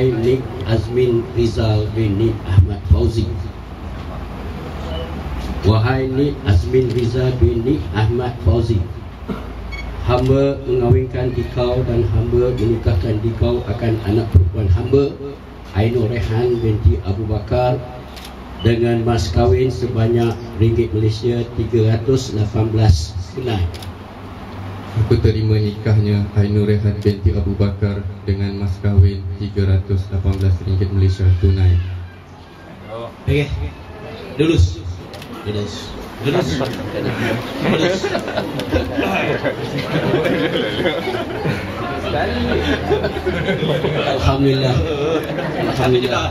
Wahai Nik Azmin Rizal bin Nik Ahmad Fauzi Wahai Nik Azmin Rizal bin Nik Ahmad Fauzi Hamba mengawinkan dikau dan hamba menikahkan dikau akan anak perempuan hamba Ainur Rehan binti Abu Bakar dengan mas kahwin sebanyak ringgit Malaysia 318 tunai. Aku terima nikahnya Ainur Rehan binti Abu Bakar dengan mas kahwin 318 ringgit Malaysia tunai. Okey. Lulus. Lulus. Lulus. Lulus. Alhamdulillah. Alhamdulillah.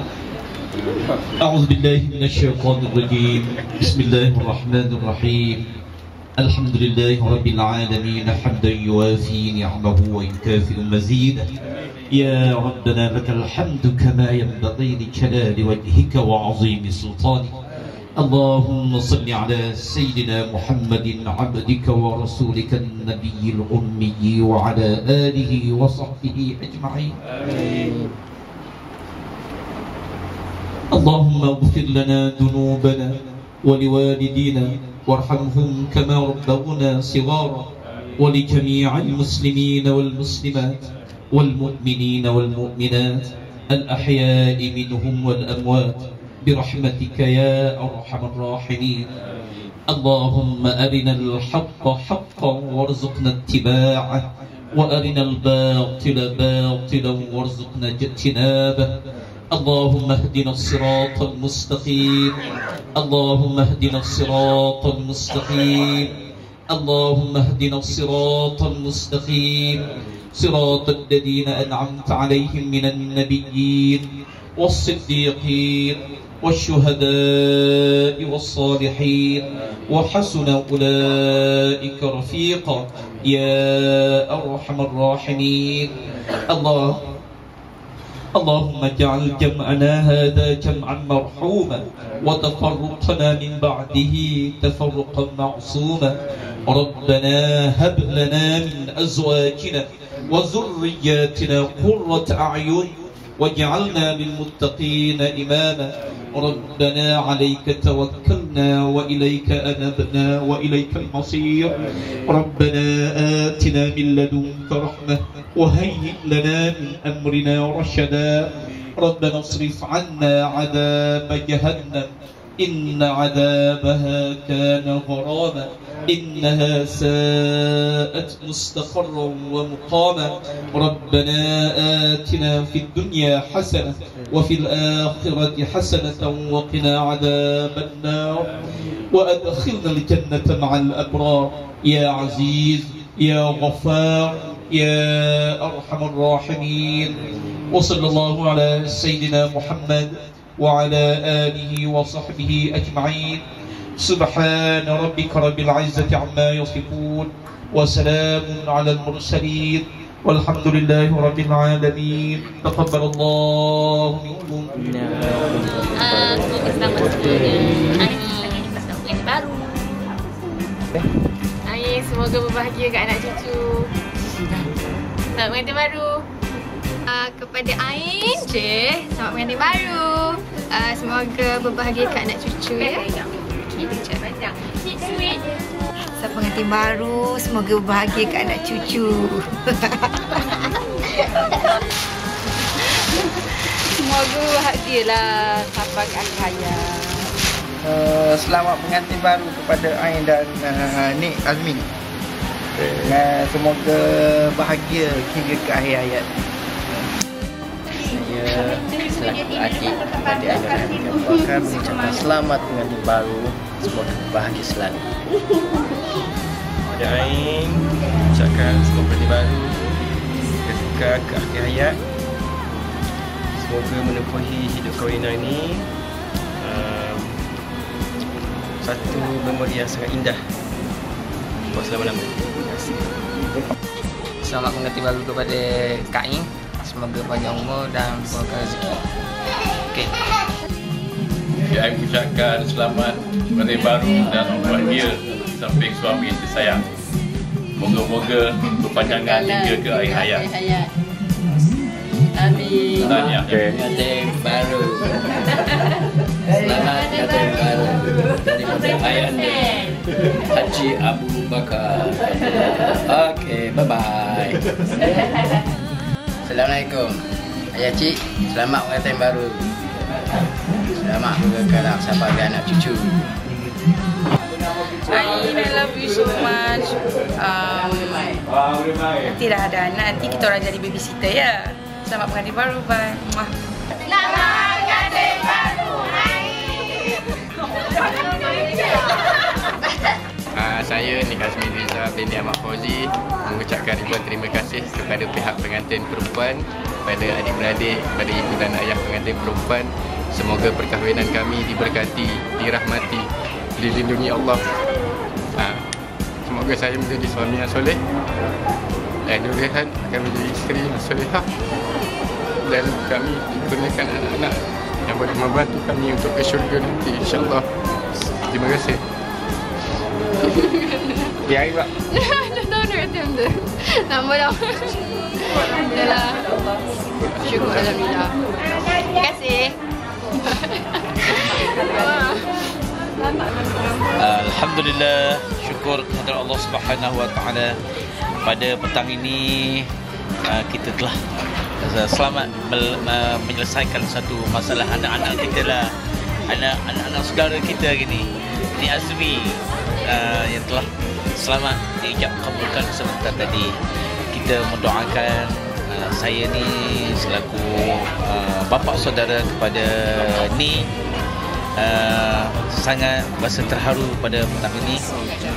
أعوذ بالله من الشيطان الرجيم بسم الله الرحمن الرحيم الحمد لله رب العالمين حمدا يوافي نعمه ويكافئ مزيده يا ربنا لك الحمد كما ينبغي لجلال وجهك وعظيم سلطانك. اللهم صل على سيدنا محمد عبدك ورسولك النبي الأمي وعلى آله وصحبه أجمعين. اللهم اغفر لنا ذنوبنا ولوالدينا وارحمهم كما ربونا صغارا ولجميع المسلمين والمسلمات والمؤمنين والمؤمنات الأحياء منهم والأموات برحمتك يا أرحم الراحمين. اللهم أرنا الحق حقا وارزقنا اتباعه وأرنا الباطل باطلا وارزقنا اجتنابه اللهم اهدنا الصراط المستقيم. اللهم اهدنا الصراط المستقيم. اللهم اهدنا الصراط المستقيم. صراط الذين أنعمت عليهم من النبيين والصديقين والشهداء والصالحين. وحسن أولئك رفيقا. يا أرحم الراحمين. الله اللهم اجعل جمعنا هذا جمعا مرحوما وتفرقنا من بعده تفرقا معصوما. ربنا هب لنا من أزواجنا وذرياتنا قرة أعين واجعلنا للمتقين إماما. ربنا عليك توكلنا وإليك أنبنا وإليك المصير. ربنا آتنا من لدنك رحمة وهيئ لنا من أمرنا رشدا. ربنا اصرف عنا عذاب جهنم. إن عذابها كان غراما. إنها ساءت مستقرا ومقاما. ربنا آتنا في الدنيا حسنة وفي الآخرة حسنة وقنا عذاب النار. وأدخلنا الجنة مع الأبرار. يا عزيز يا غفار يا أرحم الراحمين. وصلى الله على سيدنا محمد وعلى آله وصحبه أجمعين. سبحان ربك رب العزة عما يصفون وسلام على المرسلين. والحمد لله رب العالمين. تقبل الله منكم. Semoga berbahagia kat anak cucu. Selamat menikmati baru. Uh, kepada Ain je, selamat pengantin baru. Uh, semoga berbahagia kat anak cucu ya. Kita cakap. Sweet sweet. Selamat pengantin baru, semoga berbahagia kat anak cucu. Semoga bahagialah sampai ke akhir hayat. Uh, selamat pengantin baru kepada Ain dan uh, Nik Azmin. Dan semoga bahagia hingga ke akhir hayat. Saya selaku adik kepada Ain dan Abu Bakar mengucapkan selamat pengantin baru. Semoga bahagia selalu. Ain, ucapkan selamat pengantin baru. Ketika ke akhir hayat. Semoga menempuhi hidup kawinan ini um, satu memori yang sangat indah buat selama-lamanya. Terima kasih. Selamat pengantin baru kepada Kak Ing. Semoga panjang umur dan berkah rezeki. Okey. Saya ucapkan selamat pengantin baru dan bahagia samping suami tersayang. Moga-moga berpanjangan hingga ke akhir hayat. Amin. Tahniah. Pengantin baru. Selamat pengantin baru daripada ayahanda Haji Abu Bakar. Okey, bye-bye. Assalamualaikum. Ayah cik, selamat pengantin baru. Selamat mengekalkan anak sampai anak cucu. I love you so much. Um, nanti dah ada anak, nanti kita orang jadi babysitter ya. Selamat pengantin baru, bye. Muah. Uh, saya Nik Azmi Riza binti Ahmad Fauzi mengucapkan ribuan terima kasih kepada pihak pengantin perempuan, kepada adik-beradik, kepada ibu dan ayah pengantin perempuan. Semoga perkahwinan kami diberkati, dirahmati, dilindungi Allah. Uh, semoga saya menjadi suami yang soleh dan Nurhan akan menjadi isteri yang solehah dan kami dikurniakan anak-anak yang boleh membantu kami untuk ke syurga nanti insyaAllah. Terima kasih. Ya, Pak. Dah tahu nak kata benda. Nama dah. Dah lah. Syukur Alhamdulillah. Terima kasih. Alhamdulillah syukur kepada Allah Subhanahu Wa Taala pada petang ini uh, kita telah uh, selamat uh, menyelesaikan satu masalah anak-anak kita lah anak anak saudara kita gini ni Azmi uh, yang telah selamat diijab kabulkan sebentar tadi. Kita mendoakan uh, saya ni selaku uh, bapa saudara kepada ni uh, sangat rasa terharu pada petang ini.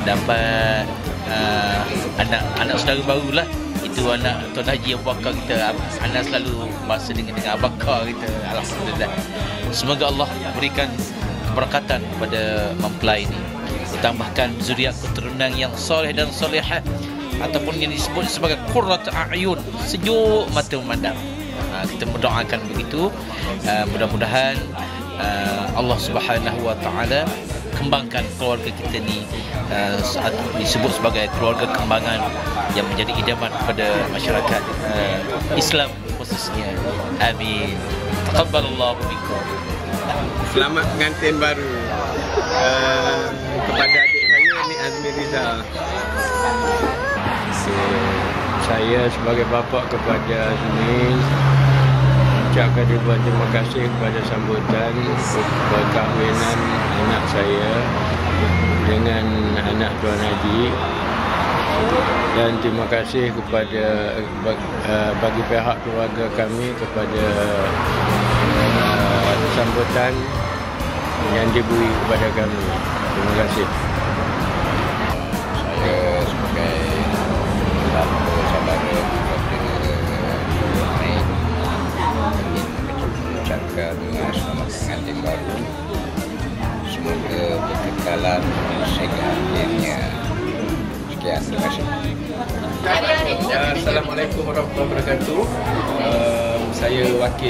Dapat uh, anak anak saudara baru lah. Itu anak Tuan Haji Abu Bakar kita. Anak selalu bahasa dengan dengan Abu Bakar kita. Alhamdulillah. Semoga Allah berikan keberkatan kepada mempelai ini tambahkan zuriat keturunan yang soleh dan solehah ataupun yang disebut sebagai qurrat a'yun sejuk mata memandang uh, kita mendoakan begitu uh, mudah-mudahan uh, Allah Subhanahu Wa Taala kembangkan keluarga kita ni uh, saat disebut sebagai keluarga kembangan yang menjadi idaman kepada masyarakat uh, Islam khususnya. Amin. Taqabbalallahu minkum. Selamat pengantin baru Saya sebagai bapa kepada Azmi ucapkan ribuan terima kasih kepada sambutan perkahwinan anak saya dengan anak Tuan Haji dan terima kasih kepada uh, bagi pihak keluarga kami kepada uh, sambutan yang diberi kepada kami. Terima kasih.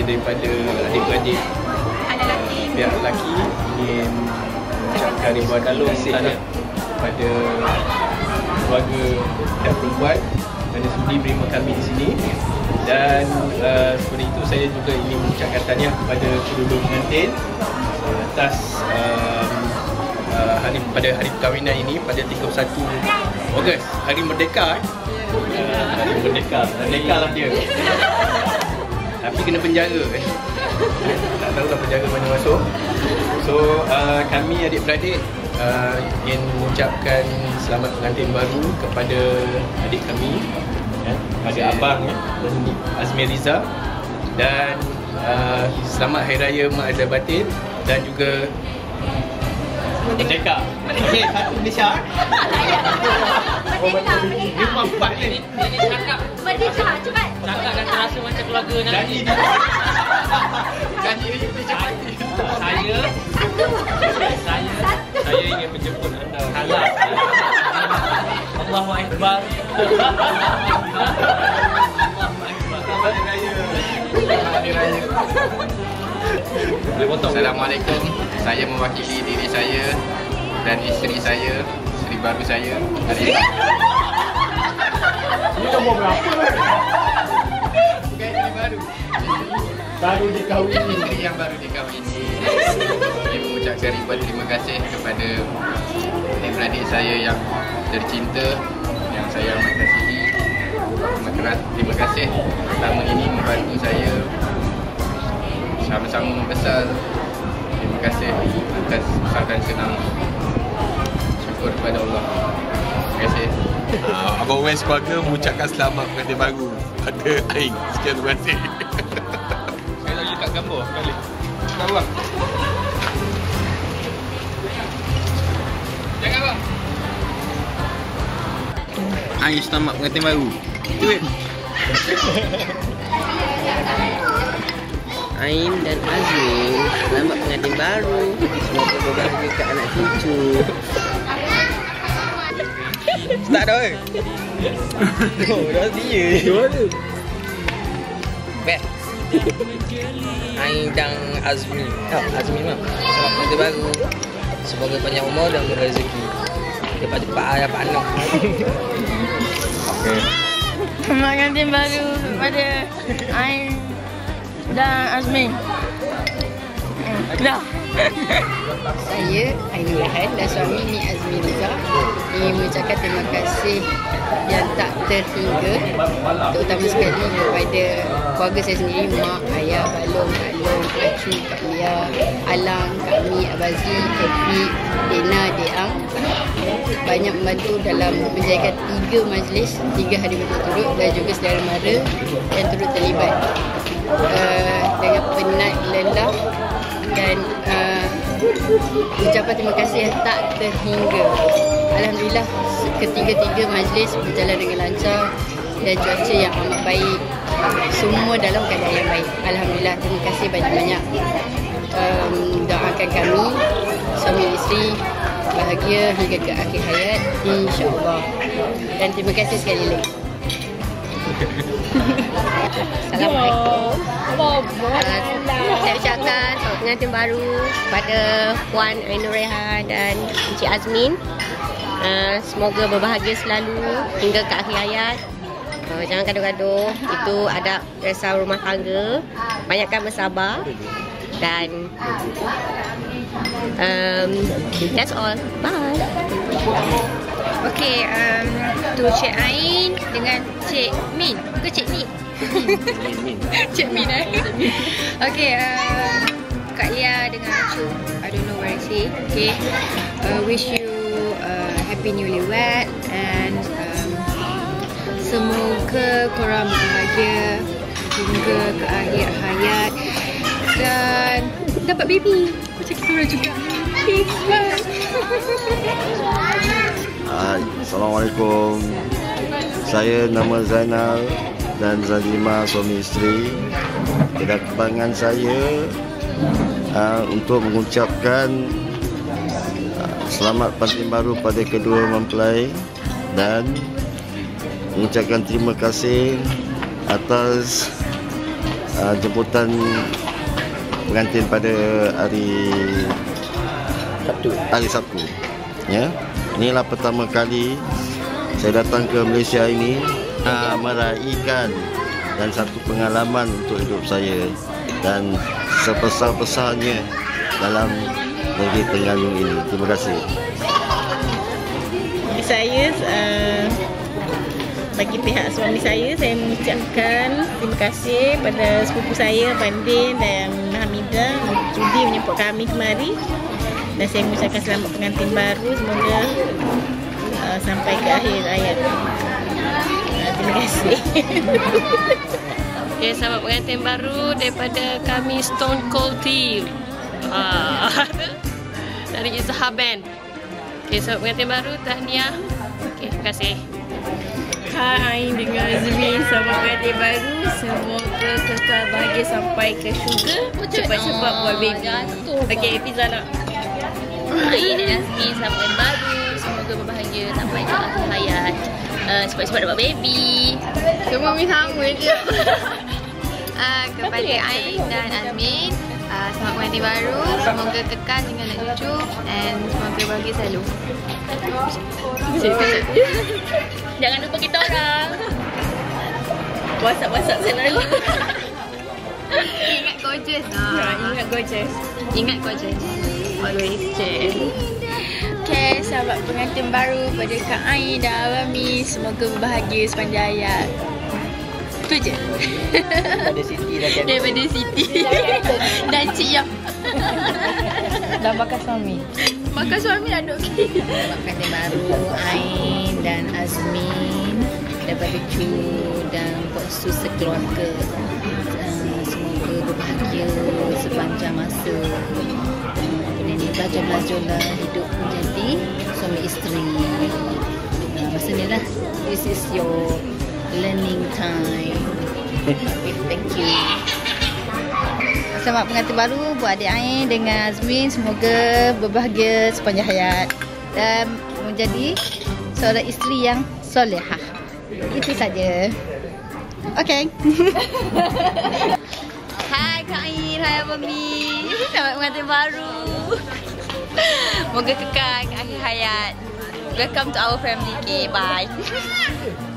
Saya daripada adik-beradik. Uh, pihak lelaki ingin mengucapkan ribuan kasih lah kepada keluarga pihak perempuan. Kerana sudi menerima kami di sini. Dan uh, seperti itu saya juga ingin mengucapkan tahniah kepada kedua-dua pengantin uh, atas um, uh, hari pada hari perkahwinan ini pada 31 Ogos. Hari merdeka eh. Uh, hari merdeka. Merdeka lah dia tapi kena penjara eh. tak tahu lah penjara mana masuk so uh, kami adik-beradik uh, ingin mengucapkan selamat pengantin baru kepada adik kami ya, pada abang ya, Azmi Riza dan uh, selamat Hari Raya Mak Azhar Batin dan juga Merdeka Eh, satu Malaysia. Merdeka, merdeka. Lima empat ni. Merdeka, cepat. Cakap dan terasa macam keluarga Janji Janji ni cepat Saya Satu. Saya Satu. Saya ingin menjemput anda. Halal Allahu Akbar Assalamualaikum. Saya mewakili diri saya dan isteri saya, isteri baru saya. Hari ini. Ini nombor berapa? Bukan isteri baru. baru dikahwini. Isteri yang baru dikahwini. Saya mengucapkan ribuan terima kasih kepada adik-beradik saya yang tercinta, yang saya amat kasihi. Terima kasih selama ini membantu saya sama-sama membesar. Terima kasih atas besar dan senang. Syukur kepada Allah. Terima kasih. Uh, Abang Wes keluarga mengucapkan selamat pengantin baru pada Aing. Sekian terima kasih. Saya lagi tak gambar sekali. Kau bang. Jangan bang. Ain selamat pengantin baru. Cuit. Ain dan Azmin Selamat pengantin baru Semoga berbahagia ke anak cucu Start dah eh. Oh, dah dia. Back. Ain dan Azmi. Oh, Azmi mah. Selamat pengantin baru. Semoga panjang umur dan berrezeki. Cepat-cepat ayah Pak Anak. Okey. Selamat pengantin baru kepada Ain dan Azmin. Dah. Saya Ainul Rehan dan suami ni Azmi Riza ingin mengucapkan terima kasih yang tak terhingga terutama sekali kepada keluarga saya sendiri mak, ayah, balong, Kak Long, Kak Lia, Alang, Kak Mi, Abazi, Happy, Dena, Deang banyak membantu dalam menjayakan tiga majlis tiga hari berturut-turut dan juga saudara mara yang turut terlibat uh, dengan penat lelah dan uh, ucapan terima kasih yang tak terhingga. Alhamdulillah ketiga-tiga majlis berjalan dengan lancar dan cuaca yang amat baik. Semua dalam keadaan yang baik. Alhamdulillah terima kasih banyak-banyak. Um, doakan kami suami isteri bahagia hingga ke akhir hayat insya-Allah. Dan terima kasih sekali lagi. Assalamualaikum. Uh, saya ucapkan selamat pengantin baru kepada Puan Ainul Rehan dan Encik Azmin. Uh, semoga berbahagia selalu hingga ke akhir hayat. Uh, jangan gaduh-gaduh. Itu adab rasa rumah tangga. Banyakkan bersabar. Dan um, that's all. Bye. Okey, um, tu Cik Ain dengan Cik Min. Ke Cik Min? Cik Min eh. Okey, um, Kak Lia dengan Acu. I don't know where is he. Okay. Uh, wish you uh, happy newlywed and um, semoga korang bahagia hingga ke akhir hayat dan dapat baby. Macam kita orang juga. Okay, bye. Hai, Assalamualaikum. Saya nama Zainal dan Zalima suami isteri. Kebanggaan saya uh, untuk mengucapkan uh, selamat pengantin baru pada kedua mempelai dan mengucapkan terima kasih atas uh, jemputan pengantin pada hari Sabtu. Hari Sabtu. Ya. Inilah pertama kali saya datang ke Malaysia ini uh, meraihkan dan satu pengalaman untuk hidup saya dan sebesar-besarnya dalam negeri Tengganu ini. Terima kasih. Saya uh, bagi pihak suami saya saya mengucapkan terima kasih pada sepupu saya Bandin dan Hamidah sudi menyemput kami kemari dan saya mengucapkan selamat pengantin baru semoga uh, sampai ke akhir hayat. Uh, terima kasih. Okay, selamat pengantin baru daripada kami Stone Cold Team. Ah, dari Izzah Band. Okay, selamat pengantin baru, tahniah. Okay, terima kasih. Hai dengan Azmi Selamat pengantin baru Semoga kekal bahagia sampai ke syurga Cepat-cepat buat baby Okay, Fiza nak Dengan Azmi, selamat pengantin baru. Semoga berbahagia sampai ke akhir hayat. Uh, cepat-cepat dapat baby. Semua mi sama je. uh, kepada Ain dan Azmin, uh, selamat pengantin baru. Semoga kekal dengan anak cucu and semoga bahagia selalu. Jangan lupa kita orang. WhatsApp-WhatsApp saya lalu. Ingat gorgeous. Ha, ingat gorgeous. Ingat gorgeous. Okay, sahabat pengantin baru pada Kak Ain dan Rami Semoga berbahagia sepanjang hayat. Itu je. Daripada Siti dah jadi. Daripada Siti. Dan Cik Yang Dan bakal suami. Bakal suami dah okey Pengantin baru Ain dan Azmin. Daripada Cu dan Pok Su sekeluarga. Uh, semoga berbahagia sepanjang masa. Ni belajar-belajarlah hidup menjadi suami isteri. Uh, masa ni lah. This is your learning time. Thank you. Selamat pengantin baru buat adik Ain dengan Azmin. Semoga berbahagia sepanjang hayat dan menjadi seorang isteri yang solehah. Itu saja. Okay. Hai Kak Ain, hai Abang Mi Selamat pengantin baru Moga kekal ke akhir hayat Welcome to our family Okay, bye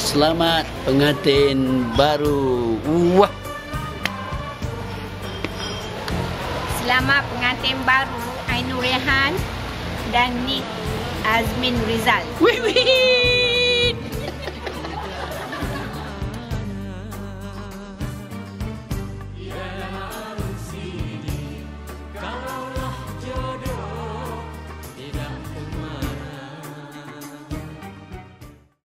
Selamat pengantin baru. Wah. Selamat pengantin baru Ainur Rehan dan Nik Azmin Rizal. Wih wih